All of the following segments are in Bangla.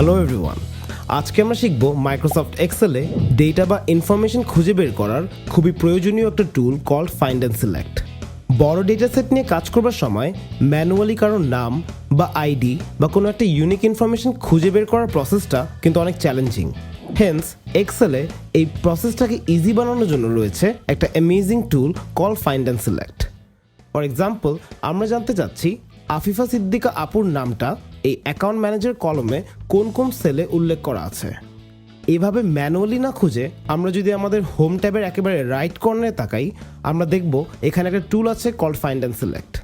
হ্যালো এভরিওয়ান আজকে আমরা শিখব মাইক্রোসফট এক্সেলে ডেটা বা ইনফরমেশন খুঁজে বের করার খুবই প্রয়োজনীয় একটা tool call find and select বড় ডেটা সেট নিয়ে কাজ করবার সময় ম্যানুয়ালি কারোর নাম বা আইডি বা কোনো একটা ইউনিক ইনফরমেশন খুঁজে বের করার প্রসেসটা কিন্তু অনেক চ্যালেঞ্জিং হেন্স এক্সেলে এই প্রসেসটাকে ইজি বানানোর জন্য রয়েছে একটা amazing tool call find and select for example আমরা জানতে চাচ্ছি, আফিফা সিদ্দিকা আপুর নামটা এই অ্যাকাউন্ট ম্যানেজার কলমে কোন কোন সেলে উল্লেখ করা আছে? এভাবে ম্যানুয়ালি না খুঁজে আমরা যদি আমাদের হোম ট্যাবের একেবারে রাইট কর্নারে তাকাই, আমরা দেখব এখানে একটা টুল আছে কল ফাইন্ড অ্যান্ড সিলেক্ট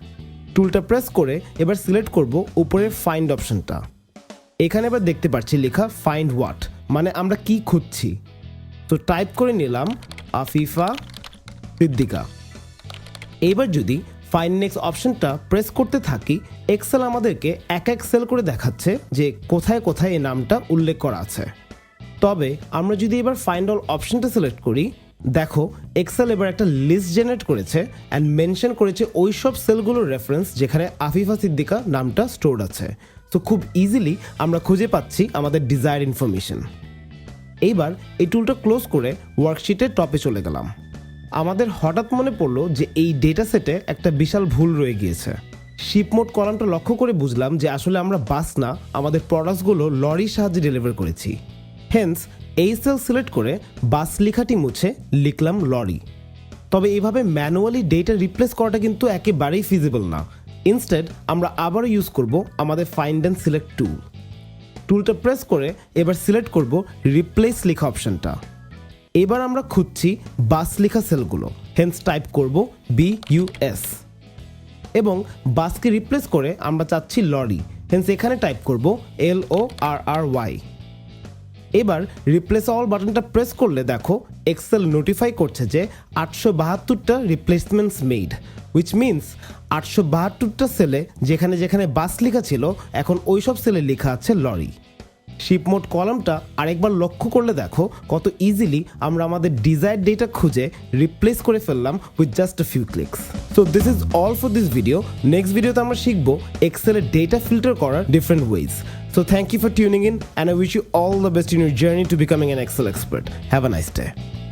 টুলটা প্রেস করে এবার সিলেক্ট করব উপরের ফাইন্ড অপশনটা এখানে এবার দেখতে পাচ্ছি লেখা ফাইন্ড হোয়াট মানে আমরা কি খুঁজছি। তো টাইপ করে নিলাম আফিফা সিদ্দিকা। এইবার যদি ফাইন নেক্সট অপশনটা প্রেস করতে থাকি এক্সেল আমাদেরকে এক এক সেল করে দেখাচ্ছে যে কোথায় কোথায় এই নামটা উল্লেখ করা আছে। তবে আমরা যদি এবার ফাইন্ড অল অপশনটা সিলেক্ট করি, দেখো এক্সেল এবার একটা লিস্ট জেনারেট করেছে অ্যান্ড মেনশন করেছে ওই সব সেলগুলোর রেফারেন্স যেখানে আফিফা সিদ্দিকা নামটা স্টোর আছে। তো খুব ইজিলি আমরা খুঁজে পাচ্ছি আমাদের ডিজায়ার ইনফরমেশন এইবার এই টুলটা ক্লোজ করে ওয়ার্কশিটের টপে চলে গেলাম। আমাদের হঠাৎ মনে পড়ল যে এই ডেটা সেটে একটা বিশাল ভুল রয়ে গিয়েছে। শিপ মোড কলামটা লক্ষ্য করে বুঝলাম যে আসলে আমরা বাস না, আমাদের প্রোডাক্টসগুলো লরির সাহায্যে ডেলিভার করেছি। হেন্স এই সেল সিলেক্ট করে বাস লেখাটি মুছে লিখলাম লরি। তবে এইভাবে ম্যানুয়ালি ডেটা রিপ্লেস করাটা কিন্তু একেবারেই ফিজিবল না। ইনস্টেড আমরা আবারও ইউজ করব আমাদের ফাইন্ড অ্যান্ড সিলেক্ট টুল টুলটা প্রেস করে এবার সিলেক্ট করব রিপ্লেস লেখা অপশনটা এবার আমরা খুঁজছি বাস লেখা সেলগুলো হেন্স টাইপ করব বি ইউএস এবং বাসকে রিপ্লেস করে আমরা চাচ্ছি লরি হেন্স এখানে টাইপ করব L O R R Y এবার রিপ্লেস অল বাটনটা প্রেস করলে দেখো এক্সেল নোটিফাই করছে যে আটশো বাহাত্তরটা রিপ্লেসমেন্টস মেড উইচ মিনস আটশো বাহাত্তরটা সেলে যেখানে যেখানে বাস লেখা ছিল, এখন ওই সব সেলে লেখা আছে লরি। শিপমোড কলামটা আরেকবার লক্ষ্য করলে দেখো কত ইজিলি আমরা আমাদের ডিজায়ার ডেটা খুঁজে রিপ্লেস করে ফেললাম with just a few clicks so this is all for this video next ভিডিওতে আমরা শিখব এক্সেলের ডেটা ফিল্টার করার different ways so thank you for tuning in and I wish you all the best in your journey to becoming an Excel expert have a nice day.